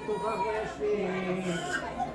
مرضت فهو يشفين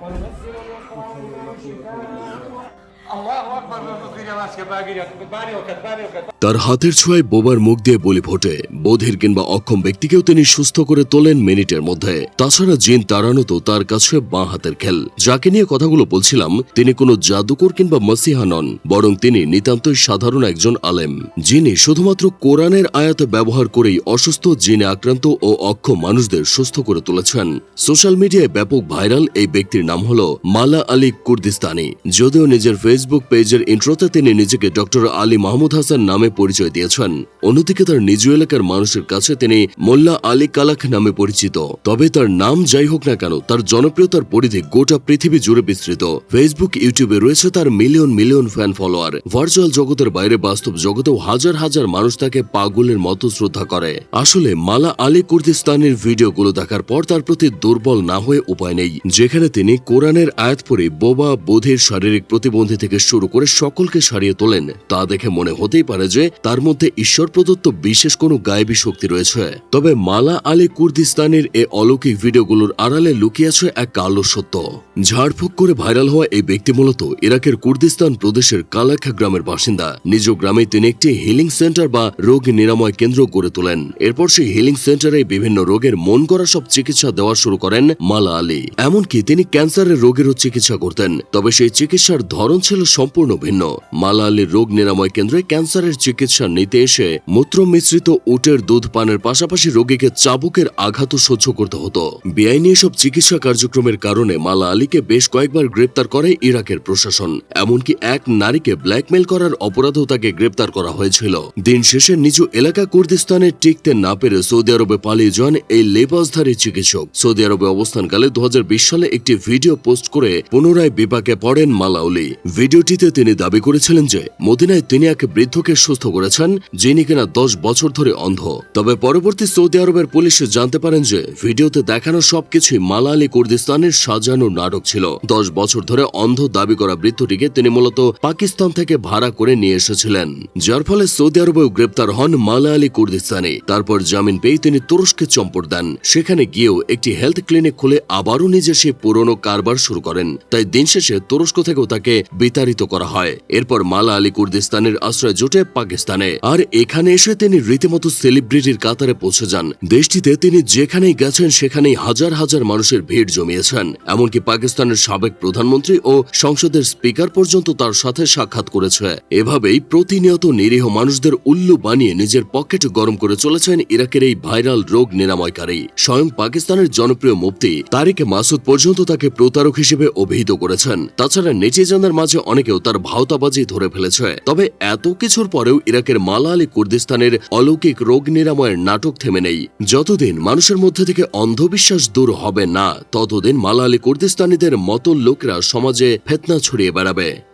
وننزل من القرآن ما هو شفاء الله أكبر بالفقير ماسك باقي باري وكت باري وكت তার হাতের ছোঁয়ায় বোবার মুখ দিয়ে বলি ফোটে বধির কিংবা অক্ষম ব্যক্তিকেও তিনি সুস্থ করে তোলেন মিনিটের মধ্যে। তাছাড়া জিন তাড়ানো তো তার কাছে বাঁ হাতের খেল। যাকে নিয়ে কথাগুলো বলছিলাম, তিনি কোনো জাদুকর কিংবা মসিহা নন, বরং তিনি নিতান্তই সাধারণ একজন আলেম। যিনি শুধুমাত্র কোরআনের আয়াত ব্যবহার করেই অসুস্থ, জিনে আক্রান্ত ও অক্ষম মানুষদের সুস্থ করে তুলেছেন। সোশ্যাল মিডিয়ায় ব্যাপক ভাইরাল এই ব্যক্তির নাম হল মালা আলী কুর্দিস্তানি। যদিও নিজের ফেসবুক পেজের ইন্ট্রোতে তিনি নিজেকে ডক্টর আলী মাহমুদ হাসান নামে পরিচয় দিয়েছেন। অন্যদিকে তার নিজ এলাকার মানুষের কাছে তিনি মোল্লা আলী কালাক নামে পরিচিত। তবে তার নাম যাই হোক না কেন, তার জনপ্রিয়তার পরিধি গোটা পৃথিবী জুড়ে বিস্তৃত। ফেসবুক ইউটিউবে রয়েছে তার million million fan follower virtual জগতের বাইরে বাস্তব জগতেও হাজার হাজার মানুষ তাকে পাগলের মতো শ্রদ্ধা করে। আসলে মালা আলী কুর্দিস্তানের ভিডিওগুলো দেখার পর তার প্রতি দুর্বল না হয়ে উপায় নেই। যেখানে তিনি কোরআনের আয়াত পরে বোবা, বোধের শারীরিক প্রতিবন্ধী থেকে শুরু করে সকলকে সারিয়ে তোলেন। তা দেখে মনে হতেই পারে যে তার মধ্যে ঈশ্বর প্রদত্ত বিশেষ কোনো গায়েবী শক্তি রয়েছে। তবে মালা আলী কুর্দিস্তানের এ অলৌকিক ভিডিওগুলোর আড়ালে লুকিয়ে আছে এক কালো সত্য। ঝাড়ফুঁক করে ভাইরাল হওয়া এই ব্যক্তি মূলত ইরাকের কুর্দিস্তান প্রদেশের কালাখা গ্রামের বাসিন্দা। নিজ গ্রামে তিনি একটি হিলিং সেন্টার বা রোগ নিরাময় কেন্দ্র গড়ে তোলেন। এরপর সেই হিলিং সেন্টারে বিভিন্ন রোগের মন করা সব চিকিৎসা দেওয়া শুরু করেন মালা আলী। এমনকি তিনি ক্যান্সারের রোগেরও চিকিৎসা করতেন। তবে সেই চিকিৎসার ধরন ছিল সম্পূর্ণ ভিন্ন। মালা আলীর রোগ নিরাময় কেন্দ্রে ক্যান্সারের চিকিৎসা নিতে এসে মূত্র মিশ্রিত উটের দুধ পানের পাশাপাশি রোগীকে চাবুকের আঘাতও সহ্য করতে হতো। বেআইনি এসব চিকিৎসা কার্যক্রমের কারণে মালা আলীকে বেশ কয়েকবার গ্রেপ্তার করে ইরাকের প্রশাসন। এমনকি এক নারীকে ব্ল্যাকমেল করার অপরাধেও তাকে গ্রেপ্তার করা হয়েছিল। দিন শেষে নিজ এলাকা কুর্দিস্তানে টিকতে না পেরে সৌদি আরবে পালিয়ে যান এই লেবাসধারী চিকিৎসক। সৌদি আরবে অবস্থানকালে দু হাজার বিশ সালে একটি ভিডিও পোস্ট করে পুনরায় বিপাকে পড়েন মালাউলি ভিডিওটিতে তিনি দাবি করেছিলেন যে মদিনায় তিনি এক বৃদ্ধকে করেছেন, যিনি কিনা দশ বছর ধরে অন্ধ। তবে পরবর্তী সৌদি আরবের পুলিশ জানতে পারেন যে, ভিডিওতে দেখানো সবকিছুই মালা আলী কুর্দিস্তানের সাজানো নাটক ছিল। দশ বছর ধরে অন্ধ দাবি করা বৃদ্ধটিকে তিনি মূলত পাকিস্তান থেকে ভাড়া করে নিয়ে এসেছিলেন। যার ফলে সৌদি আরবেও গ্রেপ্তার হন মালা আলী কুর্দিস্তানি। তারপর জামিন পেয়ে তিনি তুরস্কে চম্পট দেন। সেখানে গিয়েও একটি হেলথ ক্লিনিক খুলে আবারও নিজে সে পুরনো কারবার শুরু করেন। তাই দিন শেষে তুরস্ক থেকেও তাকে বিতাড়িত করা হয়। এরপর মালা আলী কুর্দিস্তানের আশ্রয় জোটে পাকিস্তানে। আর এখানে এসে তিনি রীতিমতো সেলিব্রিটির কাতারে পৌঁছে যান। দেশটিতে তিনি যেখানেই গেছেন, সেখানেই হাজার হাজার মানুষের ভিড় জমিয়েছেন। এমনকি পাকিস্তানের সাবেক প্রধানমন্ত্রী ও সংসদের স্পিকার পর্যন্ত তার সাথে সাক্ষাৎ করেছে। এভাবেই প্রতিনিয়ত নিরীহ মানুষদের উল্লু বানিয়ে নিজের পকেট গরম করে চলেছেন ইরাকের এই ভাইরাল রোগ নিরাময়কারী। স্বয়ং পাকিস্তানের জনপ্রিয় মুফতি তারিক মাসুদ পর্যন্ত তাকে প্রতারক হিসেবে অভিহিত করেছেন। তাছাড়া নেটিজনদের মাঝে অনেকেও তার ভাওতাবাজি ধরে ফেলেছে। তবে এত কিছুর পরেও ইরাকের মালালি কুর্দিস্তানের অলৌকিক রোগ নিরাময়ের নাটক থেমে নেই। যতদিন মানুষের মধ্যে থেকে অন্ধবিশ্বাস দূর হবে না, ততদিন মালা আলী কুর্দিস্তানিদের মতো লোকরা সমাজে ফেতনা ছড়িয়ে বেড়াবে।